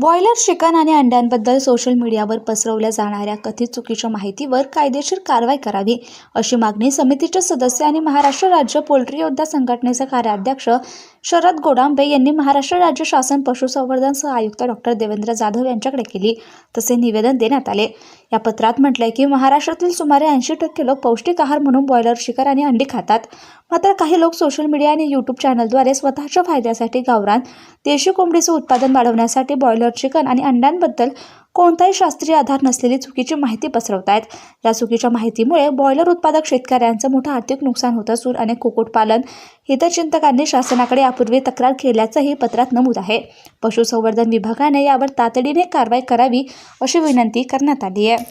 Boiler chicken आणि अंड्यांबद्दल social मीडियावर पसरवल्या जाणाऱ्या कथित चुकीच्या माहितीवर कायदेशीर कारवाई करावी अशी मागणी समितीचे सदस्य आणि महाराष्ट्र राज्य पोल्ट्री योद्धा संघटनेचे कार्याध्यक्ष शरद गोडांबे यांनी महाराष्ट्र राज्य शासन पशुसंवर्धन सह आयुक्त डॉक्टर देवेंद्र जाधव यांच्याकडे केली. तसे निवेदन देण्यात आले. या पत्रात म्हटलंय की महाराष्ट्रातील सुमारे ऐंशी टक्के लोक पौष्टिक आहार म्हणून बॉयलर चिकन आणि अंडी खातात. मात्र काही लोक सोशल मीडिया आणि यूट्यूब चॅनलद्वारे स्वतःच्या फायद्यासाठी गावरान देशी कोंबडीचं उत्पादन वाढवण्यासाठी बॉयलर चिकन आणि अंड्यांबद्दल कोणताही शास्त्रीय आधार नसलेली चुकीची माहिती पसरवत आहेत या चुकीच्या माहितीमुळे बॉयलर उत्पादक शेतकऱ्यांचं मोठं आर्थिक नुकसान होत असून अनेक कुक्कुटपालन हितचिंतकांनी शासनाकडे यापूर्वी तक्रार केल्याचंही पत्रात नमूद आहे. पशुसंवर्धन विभागाने यावर तातडीने कारवाई करावी अशी विनंती करण्यात आली आहे.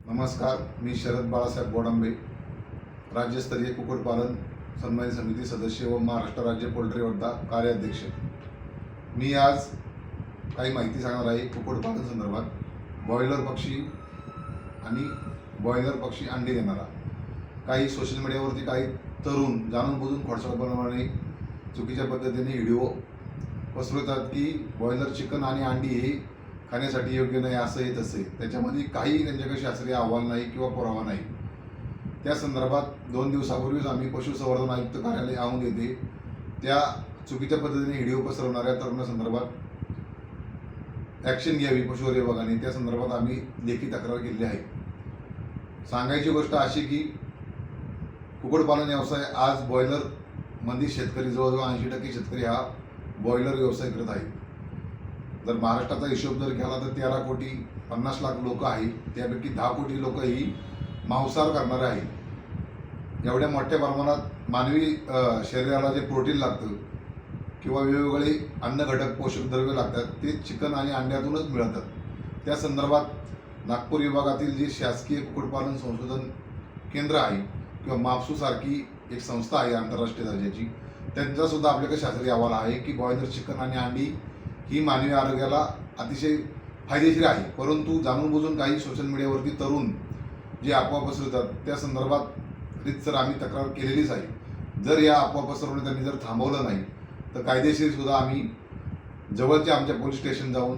नमस्कार मी शरद बाळासाहेब गोडंबे राज्यस्तरीय कुक्कुटपालन सन्मान समिती सदस्य व महाराष्ट्र राज्य पोल्ट्री वर्धा कार्याध्यक्ष. मी आज काही माहिती सांगणार आहे कुक्कुटपालन संदर्भात. बॉयलर पक्षी आणि बॉयलर पक्षी अंडी देणारा. काही सोशल मीडियावरती काही तरुण जाणून बुजून खोडसाळपणाने चुकीच्या पद्धतीने व्हिडिओ पसरवतात की बॉयलर चिकन आणि अंडी हे खाण्यासाठी योग्य नाही असं हे तसे. त्याच्यामध्ये काही त्यांच्याकडे शास्त्रीय अहवाल नाही किंवा पुरावा नाही. त्या संदर्भात दोन दिवसापूर्वीच आम्ही पशुसंवर्धन आयुक्त कार्यालय आणून येते त्या चुकीच्या पद्धतीने व्हिडिओ पसरवणाऱ्या तरुणासंदर्भात ॲक्शन घ्यावी पशुवर विभागाने. त्या संदर्भात आम्ही लेखी तक्रार केलेली आहे. सांगायची गोष्ट अशी की कुक्कुटपालन व्यवसाय आज बॉयलर शेतकरी जवळजवळ ऐंशी टक्के शेतकरी हा बॉयलर व्यवसाय करत आहे जर महाराष्ट्राचा हिशोब जर केला तर तेरा कोटी पन्नास लाख लोक आहेत. त्यापैकी दहा कोटी लोक ही मांसाहार करणारे आहेत. एवढ्या मोठ्या प्रमाणात मानवी शरीराला जे प्रोटीन लागतं किंवा वेगवेगळे अन्न घटक पोषक द्रव्य लागतात ते चिकन आणि अंड्यातूनच मिळतात. त्या संदर्भात नागपूर विभागातील जे शासकीय कुक्कुटपालन संशोधन केंद्र आहे किंवा मापसूसारखी एक संस्था आहे आंतरराष्ट्रीय दर्जाची त्यांचासुद्धा आपल्याकडे शास्त्रीय अहवाल आहे की बॉयलर चिकन आणि अंडी ही मानवी आरोग्याला अतिशय फायदेशीर आहे. परंतु जाणून बुजून काही सोशल मीडियावरती तरुण जे अफवा पसरवतात त्या संदर्भात रितसर आम्ही तक्रार केलेलीच आहे. जर या अफवा पसरवणे त्यांनी जर थांबवलं नाही तर कायदेशीर सुद्धा आम्ही जवळच्या आमच्या पोलीस स्टेशन जाऊन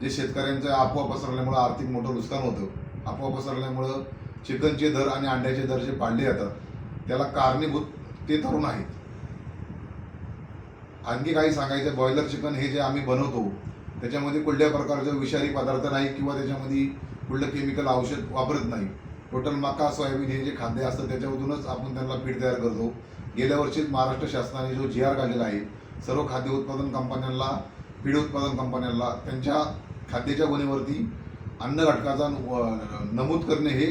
जे शेतकऱ्यांचं अफवा पसरल्यामुळं आर्थिक मोठं नुकसान होतं अफवा पसरल्यामुळं चिकनचे दर आणि अंड्याचे दर जे पाडले जातात त्याला कारणीभूत ते तरुण आहेत. आणखी काही सांगायचं बॉयलर चिकन हे जे आम्ही बनवतो त्याच्यामध्ये कुठल्या प्रकारचे विषारी पदार्थ नाही किंवा त्याच्यामध्ये कुठलं केमिकल औषध वापरत नाही. टोटल मका सोयाबीन हे जे खाद्य असतं त्याच्यामधूनच आपण त्यांना फीड तयार करतो. गेल्या वर्षीच महाराष्ट्र शासनाने जो जी आर काढलेला आहे सर्व खाद्य उत्पादन कंपन्यांना फीड उत्पादन कंपन्यांना त्यांच्या खाद्याच्या गुणेवरती अन्न घटकाचा नमूद करणे हे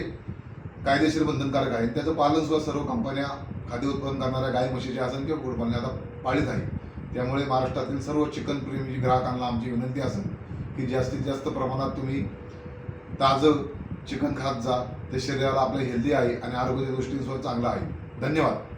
कायदेशीर बंधनकारक आहे. त्याचं पालन सुद्धा सर्व कंपन्या खाद्य उत्पादन करणाऱ्या गाय म्हशीचे असेल किंवा कुटुंबांनी आता पाळीत आहे. त्यामुळे महाराष्ट्रातील सर्व चिकन प्रेमी ग्राहकांना आमची विनंती असेल की जास्तीत जास्त प्रमाणात तुम्ही ताजं चिकन खात जा. ते शरीराला आपलं हेल्दी आहे आणि आरोग्याच्या दृष्टीने सुद्धा चांगलं आहे. धन्यवाद.